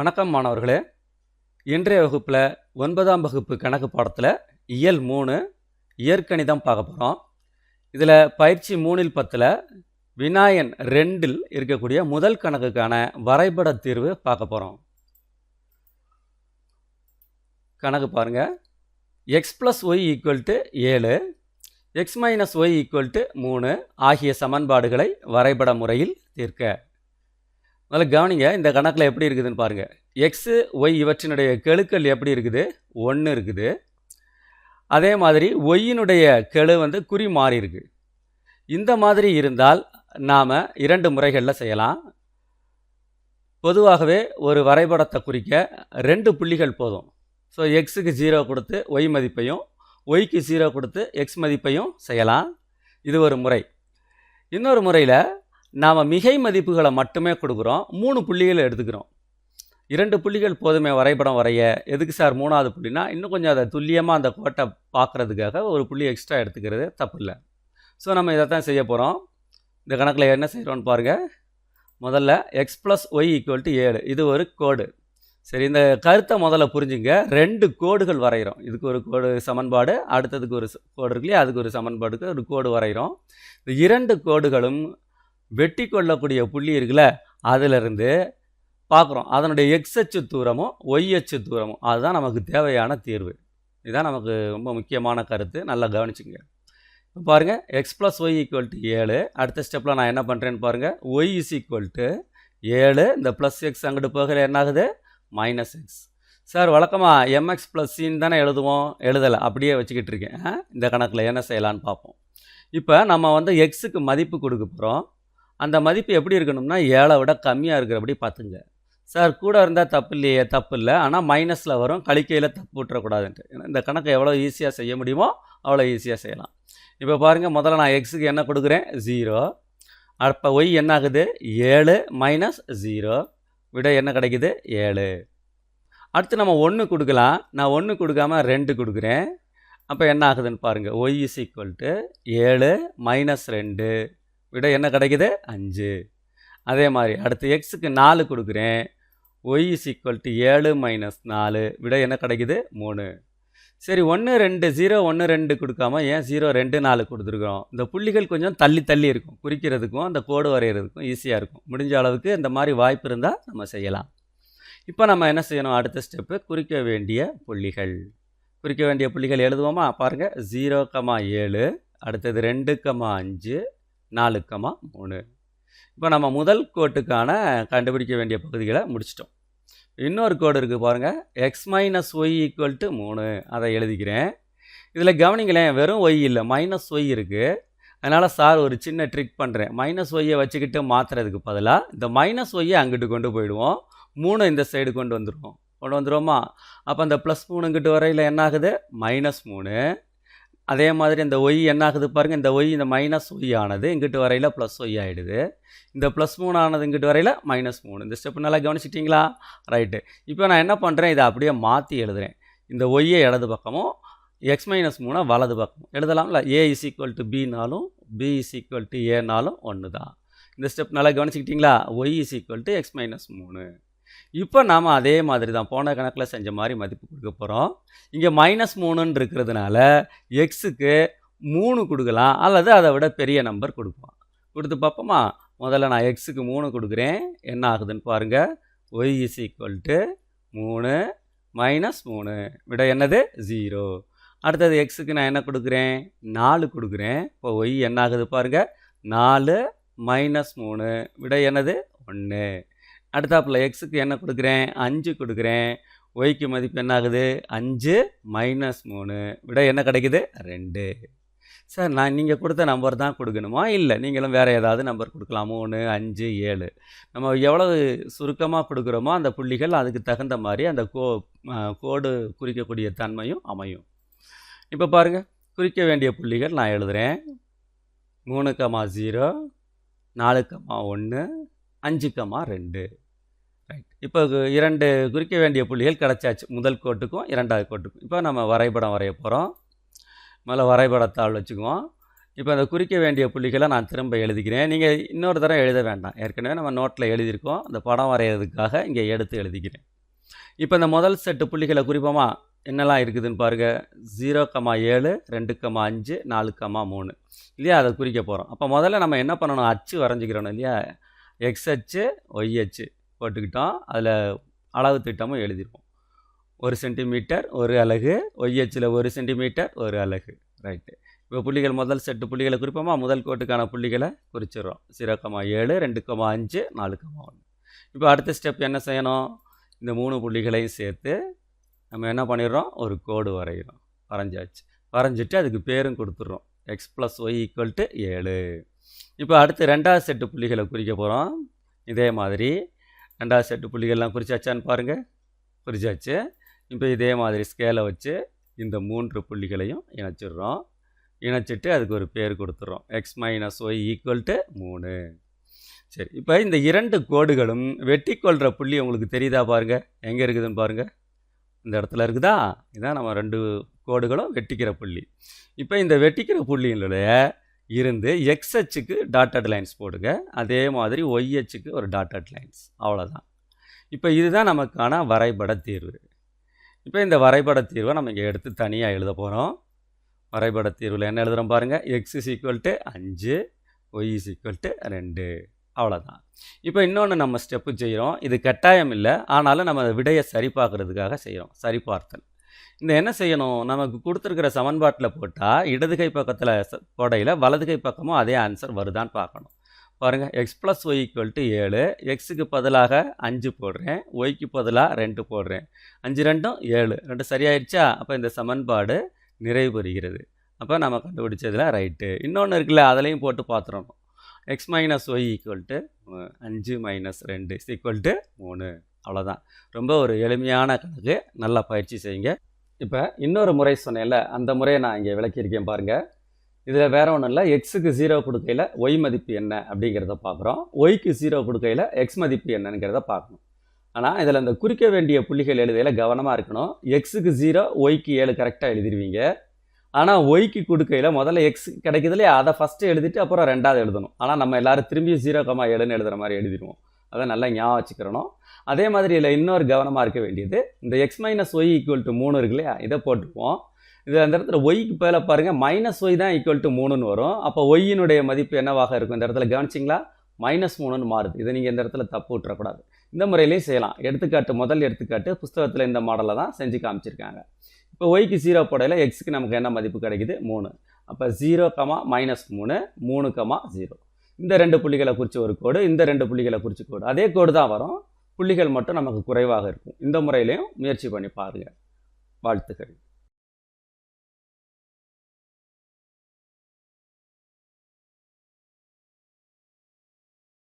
வணக்கம் மாணவர்களே. இன்றைய வகுப்பில் ஒன்பதாம் வகுப்பு கணக்கு பாடத்தில் இயல் மூணு இயற்கணிதம் பார்க்க போகிறோம் இதில் பயிற்சி மூணில் பத்தில் விநாயன் ரெண்டில் இருக்கக்கூடிய முதல் கணக்குக்கான வரைபட தீர்வு பார்க்க போகிறோம் கணக்கு பாருங்கள் x plus y equal to ஏழு x minus y equal to மூணு ஆகிய சமன்பாடுகளை வரைபட முறையில் தீர்க்க முதல்ல கவனிங்க இந்த கணக்கில் எப்படி இருக்குதுன்னு பாருங்கள் எக்ஸு ஒய் இவற்றினுடைய கெழுக்கள் எப்படி இருக்குது? ஒன்று இருக்குது. அதே மாதிரி ஒய்யினுடைய கெழு வந்து குறி மாறி இருக்கு. இந்த மாதிரி இருந்தால் நாம் இரண்டு முறைகளில் செய்யலாம். பொதுவாகவே ஒரு வரைபடத்தை குறிக்க ரெண்டு புள்ளிகள் போதும். ஸோ எக்ஸுக்கு ஜீரோ கொடுத்து ஒய் மதிப்பையும் ஒய்க்கு ஜீரோ கொடுத்து எக்ஸ் மதிப்பையும் செய்யலாம். இது ஒரு முறை. இன்னொரு முறையில் நாம் மிகை மதிப்புகளை மட்டுமே கொடுக்குறோம். மூணு புள்ளிகளை எடுத்துக்கிறோம். இரண்டு புள்ளிகள் போதுமே வரைபடம் வரைய. எதுக்கு சார் மூணாவது புள்ளினா இன்னும் கொஞ்சம் அதை துல்லியமாக அந்த கோட்டை பார்க்குறதுக்காக ஒரு புள்ளி எக்ஸ்ட்ரா எடுத்துக்கிறது. தப்பு இல்லை. ஸோ நம்ம இதை தான் செய்ய போகிறோம் இந்த கணக்கில் என்ன செய்கிறோன்னு பாருங்கள் முதல்ல x plus y equal to ஏழு. இது ஒரு கோடு. சரி இந்த கருத்தை முதல்ல புரிஞ்சுங்க. ரெண்டு கோடுகள் வரைகிறோம். இதுக்கு ஒரு கோடு சமன்பாடு அடுத்ததுக்கு ஒரு கோடு இருக்கு இல்லையா? அதுக்கு ஒரு சமன்பாடுக்கு ஒரு கோடு வரைகிறோம். இந்த இரண்டு கோடுகளும் வெட்டி கொள்ளக்கூடிய புள்ளி இருக்குல்ல அதிலிருந்து பார்க்குறோம். அதனுடைய எக்ஸ் அச்சு தூரமும் ஒய் அச்சு தூரமும். அதுதான் நமக்கு தேவையான தீர்வு. இதுதான் நமக்கு ரொம்ப முக்கியமான கருத்து. நல்லா கவனிச்சுங்க. இப்போ பாருங்கள் x plus y equal to ஏழு. அடுத்த ஸ்டெப்பில் நான் என்ன பண்ணுறேன்னு பாருங்கள் ஒய் இஸ் ஈக்குவல் டு ஏழு. இந்த ப்ளஸ் எக்ஸ் அங்கிட்டு போகிற என்ன ஆகுது? மைனஸ் எக்ஸ் சார் வழக்கமாக எம்எக்ஸ் ப்ளஸ் சின்னு தானே எழுதுவோம்? எழுதலை. அப்படியே வச்சுக்கிட்டு இருக்கேன். இந்த கணக்கில் என்ன செய்யலான்னு பார்ப்போம். இப்போ நம்ம வந்து எக்ஸுக்கு மதிப்பு கொடுக்க போகிறோம் அந்த மதிப்பு எப்படி இருக்கணும்னா ஏழை விட கம்மியாக இருக்கிறபடி பார்த்துங்க. சார் கூட இருந்தால் தப்பு இல்லையே தப்பு இல்லை. ஆனால் மைனஸில் வரும். கழிக்கையில் தப்பு விட்டுறக்கூடாதுன்ட்டு. இந்த கணக்கை எவ்வளோ ஈஸியாக செய்ய முடியுமோ அவ்வளோ ஈஸியாக செய்யலாம். இப்போ பாருங்கள் முதல்ல நான் எக்ஸுக்கு என்ன கொடுக்குறேன்? ஜீரோ அப்போ ஒய் என்ன ஆகுது? ஏழு மைனஸ் ஜீரோ விட என்ன கிடைக்குது? ஏழு. அடுத்து நம்ம ஒன்று கொடுக்கலாம். நான் ஒன்று கொடுக்காம ரெண்டு கொடுக்குறேன். அப்போ என்ன ஆகுதுன்னு பாருங்கள் ஒய் இஸ் ஈக்குவல் டு ஏழு மைனஸ் ரெண்டு. விட என்ன கிடைக்குது? அஞ்சு. அதே மாதிரி அடுத்து எக்ஸுக்கு நாலு கொடுக்குறேன். ஒய் இஸ் ஈக்குவல் டு ஏழு மைனஸ் நாலு. விட என்ன கிடைக்குது? மூணு. சரி ஒன்று ரெண்டு ஜீரோ ஒன்று ரெண்டு கொடுக்காம ஏன் ஜீரோ ரெண்டு நாலு கொடுத்துருக்குறோம்? இந்த புள்ளிகள் கொஞ்சம் தள்ளி தள்ளி இருக்கும். குறிக்கிறதுக்கும் அந்த கோடு வரைகிறதுக்கும் ஈஸியாக இருக்கும். முடிஞ்ச அளவுக்கு இந்த மாதிரி வாய்ப்பு இருந்தால் நம்ம செய்யலாம். இப்போ நம்ம என்ன செய்யணும்? அடுத்த ஸ்டெப்பு குறிக்க வேண்டிய புள்ளிகள். குறிக்க வேண்டிய புள்ளிகள் எழுதுவோமா? பாருங்கள் ஜீரோ கமா ஏழு. அடுத்தது ரெண்டு கமா அஞ்சு. நாலு கமா மூணு. இப்போ நம்ம முதல் கோட்டுக்கான கண்டுபிடிக்க வேண்டிய பகுதிகளை முடிச்சிட்டோம். இன்னொரு கோடு இருக்குது பாருங்கள் x minus y equal to மூணு. அதை எழுதிக்கிறேன். இதில் கவனிங்களேன் வெறும் ஒய் இல்லை மைனஸ் ஒய் இருக்குது அதனால் சார் ஒரு சின்ன ட்ரிக் பண்ணுறேன் மைனஸ் ஒய்யை வச்சுக்கிட்டு மாற்றுறதுக்கு பதிலாக இந்த மைனஸ் ஒய்யை அங்கிட்டு கொண்டு போயிடுவோம். மூணு இந்த சைடு கொண்டு வந்துடுவோம் கொண்டு வந்துடுவோமா அப்போ அந்த ப்ளஸ் மூணுங்கிட்டு வரையில் என்ன ஆகுது மைனஸ் மூணு. அதே மாதிரி இந்த ஒய் என்ன ஆகுது பாருங்கள் இந்த ஒய் இந்த மைனஸ் ஒய் ஆனது இங்கிட்டு வரையில் ப்ளஸ் ஒய் ஆகிடுது இந்த ப்ளஸ் மூணு ஆனது இங்கிட்டு வரையில் மைனஸ் மூணு. இந்த ஸ்டெப் நல்லா கவனிச்சிட்டிங்களா? ரைட்டு இப்போ நான் என்ன பண்ணுறேன் இதை அப்படியே மாற்றி எழுதுகிறேன் இந்த ஒய்யை இடது பக்கமும் எக்ஸ் மைனஸ் மூணை வலது பக்கமும். எழுதலாம்ல? ஏ இஸ் ஈக்குவல் டு பினாலும் பி இஸ் ஈக்குவல் டு ஏனாலும் ஒன்று தான் இந்த ஸ்டெப் நல்லா கவனிச்சிக்கிட்டிங்களா? Y is equal to x minus மூணு. இப்போ நாம் அதே மாதிரி தான் போன கணக்கில் செஞ்ச மாதிரி மதிப்பு கொடுக்க போகிறோம் இங்கே மைனஸ் மூணுன்னு இருக்கிறதுனால எக்ஸுக்கு மூணு கொடுக்கலாம். அல்லது அதை விட பெரிய நம்பர் கொடுப்போம். கொடுத்து பார்ப்போமா? முதல்ல நான் எக்ஸுக்கு மூணு கொடுக்குறேன். என்ன ஆகுதுன்னு பாருங்கள் ஒய் இஸ் ஈக்குவல் டு மூணு மைனஸ் மூணு. விட என்னது? ஜீரோ அடுத்தது எக்ஸுக்கு நான் என்ன கொடுக்குறேன்? நாலு கொடுக்குறேன். இப்போ ஒய் என்ன ஆகுது பாருங்கள் நாலு மைனஸ் மூணு. விட என்னது? ஒன்று அடுத்தாப்பில் எக்ஸுக்கு என்ன கொடுக்குறேன்? அஞ்சு கொடுக்குறேன். ஒய்க்கு மதிப்பு என்ன ஆகுது அஞ்சு மைனஸ் மூணு. விட என்ன கிடைக்குது? ரெண்டு. சார் நான் நீங்கள் கொடுத்த நம்பர் தான் கொடுக்கணுமா? இல்லை நீங்களும் வேறு ஏதாவது நம்பர் கொடுக்கலாம். மூணு அஞ்சு ஏழு. நம்ம எவ்வளவு சுருக்கமாக கொடுக்குறோமோ அந்த புள்ளிகள் அதுக்கு தகுந்த மாதிரி அந்த கோ கோடு குறிக்கக்கூடிய தன்மையும் அமையும். இப்போ பாருங்கள் குறிக்க வேண்டிய புள்ளிகள் நான் எழுதுகிறேன் மூணு கமா ஜீரோ நாலு கமா ஒன்று அஞ்சு கமா ரெண்டு. ரைட் இப்போ இரண்டு குறிக்க வேண்டிய புள்ளிகள் கிடச்சாச்சு. முதல் கோட்டுக்கும் இரண்டாவது கோட்டுக்கும். இப்போ நம்ம வரைபடம் வரைய போகிறோம் முதல்ல வரைபடத்தாள் வச்சுக்குவோம். இப்போ அந்த குறிக்க வேண்டிய புள்ளிகளை நான் திரும்ப எழுதிக்கிறேன் நீங்கள் இன்னொரு தடவை எழுத வேண்டாம். ஏற்கனவே நம்ம நோட்டில் எழுதியிருக்கோம். அந்த படம் வரைகிறதுக்காக இங்கே எடுத்து எழுதிக்கிறேன் இப்போ இந்த முதல் செட்டு புள்ளிகளை குறிப்போமா? என்னெல்லாம் இருக்குதுன்னு பாருங்க. ஜீரோ கமா ஏழு ரெண்டு கமா அஞ்சு நாலு கமா மூணு. இல்லையா? அதை குறிக்க போகிறோம் அப்போ முதல்ல நம்ம என்ன பண்ணணும்? அச்சு வரைஞ்சிக்கிறோம் இல்லையா? எக்ஸ் அச்சு ஒய் அச்சு போட்டுக்கிட்டோம். அதில் அளவு திட்டமும் எழுதிருப்போம். ஒரு சென்டிமீட்டர் ஒரு அலகு ஒய் அச்சில் ஒரு சென்டிமீட்டர் ஒரு அலகு. ரைட்டு இப்போ புள்ளிகள் முதல் செட்டு புள்ளிகளை குறிப்போமா? முதல் கோட்டுக்கான புள்ளிகளை குறிச்சிடுறோம். ஜீரோ கமா ஏழு ரெண்டு கமா அஞ்சு நாலு கமா ஒன்று. இப்போ அடுத்த ஸ்டெப் என்ன செய்யணும்? இந்த மூணு புள்ளிகளையும் சேர்த்து நம்ம என்ன பண்ணிடுறோம்? ஒரு கோடு வரைகிறோம் வரைஞ்சாச்சு. வரைஞ்சிட்டு அதுக்கு பேரும் கொடுத்துட்றோம். X plus y equal to ஏழு. இப்போ அடுத்து ரெண்டாவது செட்டு புள்ளிகளை குறிக்க போகிறோம் இதே மாதிரி. ரெண்டாவது செட்டு புள்ளிகள்லாம் குறிச்சாச்சான்னு பாருங்கள் குறிச்சாச்சு. இப்போ இதே மாதிரி ஸ்கேலை வச்சு இந்த மூன்று புள்ளிகளையும் இணைச்சிடுறோம். இணைச்சிட்டு அதுக்கு ஒரு பேர் கொடுத்துட்றோம். X minus y equal to மூணு. சரி இப்போ இந்த இரண்டு கோடுகளும் வெட்டி கொள்கிற புள்ளி உங்களுக்கு தெரியுதா பாருங்கள் எங்கே இருக்குதுன்னு பாருங்கள் இந்த இடத்துல இருக்குதா? இதான் நம்ம ரெண்டு கோடுகளும் வெட்டிக்கிற புள்ளி. இப்போ இந்த வெட்டிக்கிற புள்ளியினுடைய இருந்து எக்ஸ் அச்சுக்கு டாட்டட் லைன்ஸ் போடுங்க. அதே மாதிரி ஒய் அச்சுக்கு ஒரு டாட்டட் லைன்ஸ் அவ்வளோதான் இப்போ இதுதான் நமக்கான வரைபட தீர்வு. இப்போ இந்த வரைபட தீர்வை நம்ம இங்கே எடுத்து தனியாக எழுத போகிறோம் வரைபட தீர்வில் என்ன எழுதுகிறோம் பாருங்கள் எக்ஸ் இஸ் ஈக்குவல் டு அஞ்சு ஒய் இஸ் ஈக்குவல் டு ரெண்டு. அவ்வளோதான் இப்போ இன்னொன்று நம்ம ஸ்டெப்பு செய்கிறோம் இது கட்டாயம் இல்லை. ஆனாலும் நம்ம விடையை சரி பார்க்குறதுக்காக செய்கிறோம் சரிபார்த்தல். இந்த என்ன செய்யணும்? நமக்கு கொடுத்துருக்கிற சமன்பாட்டில் போட்டால் இடது கை பக்கத்தில் கொடையில் வலது கை பக்கமும் அதே ஆன்சர் வருதான்னு பார்க்கணும். பாருங்கள் x plus y equal to ஏழு எக்ஸுக்கு பதிலாக அஞ்சு போடுறேன் ஒய்க்கு பதிலாக ரெண்டு போடுறேன். அஞ்சு ரெண்டும் ஏழு. ரெண்டு சரியாயிடுச்சா அப்போ இந்த சமன்பாடு நிறைவு பெறுகிறது. அப்போ நம்ம கண்டுபிடிச்சதில் ரைட்டு இன்னொன்று இருக்குல்ல அதுலேயும் போட்டு பார்த்துடணும் x minus y equal to அஞ்சு மைனஸ் ரெண்டு இஸ் ஈக்குவல் டு மூணு. அவ்வளோதான் ரொம்ப ஒரு எளிமையான கணக்கு. நல்லா பயிற்சி செய்யுங்க. இப்போ இன்னொரு முறை சொன்னேன்ல அந்த முறையை நான் இங்கே விளக்கியிருக்கேன் பாருங்கள் இதில் வேற ஒன்றும் இல்லை எக்ஸுக்கு ஜீரோ கொடுக்கையில் ஒய் மதிப்பு என்ன அப்படிங்கிறத பார்க்குறோம். ஒய்க்கு ஜீரோ கொடுக்கையில் எக்ஸ் மதிப்பு என்னங்கிறத பார்க்கணும். ஆனால் இதில் இந்த குறிக்க வேண்டிய புள்ளிகள் எழுதையில் கவனமாக இருக்கணும். எக்ஸுக்கு ஜீரோ ஒய்க்கு ஏழு கரெக்டாக எழுதிருவீங்க. ஆனால் ஒய்க்கு கொடுக்கையில் முதல்ல எக்ஸ் கிடைக்குது அதை ஃபஸ்ட்டு எழுதிட்டு அப்புறம் ரெண்டாவது எழுதணும். ஆனால் நம்ம எல்லாரும் திரும்பியும் ஜீரோ கமா ஏழுன்னு எழுதுகிற மாதிரி எழுதிடுவோம் அதை நல்லா ஞாபகம் வச்சுக்கிறணும். அதே மாதிரி இதில் இன்னொரு கவனமாக இருக்க வேண்டியது இந்த x minus y equal to மூணு இருக்கு இல்லையா? இதை போட்டுப்போம் இது அந்த இடத்துல ஒய்க்கு பேல பாருங்கள் மைனஸ் ஒய் தான் ஈக்குவல் டு மூணுன்னு வரும். அப்போ ஒய்யினுடைய மதிப்பு என்னவாக இருக்கும்? இந்த இடத்துல கவனிச்சிங்களா? மைனஸ் மூணுன்னு மாறுது. இதை நீங்கள் இந்த இடத்துல தப்பு விட்டுறக்கூடாது. இந்த முறையிலையும் செய்யலாம். எடுத்துக்காட்டு முதல் எடுத்துக்காட்டு புஸ்தகத்தில் இந்த மாடலில் தான் செஞ்சு காமிச்சிருக்காங்க. இப்போ ஒய்க்கு ஜீரோ போடையில் எக்ஸுக்கு நமக்கு என்ன மதிப்பு கிடைக்குது? மூணு. அப்போ ஜீரோ கமா மைனஸ் மூணு மூணு கமா ஜீரோ இந்த ரெண்டு புள்ளிகளை குறித்து ஒரு கோடு இந்த ரெண்டு புள்ளிகளை குறித்து கோடு. அதே கோடு தான் வரும். புள்ளிகள் மட்டும் நமக்கு குறைவாக இருக்கும். இந்த முறையிலையும் முயற்சி பண்ணி பாருங்கள் வாழ்த்துக்கள்.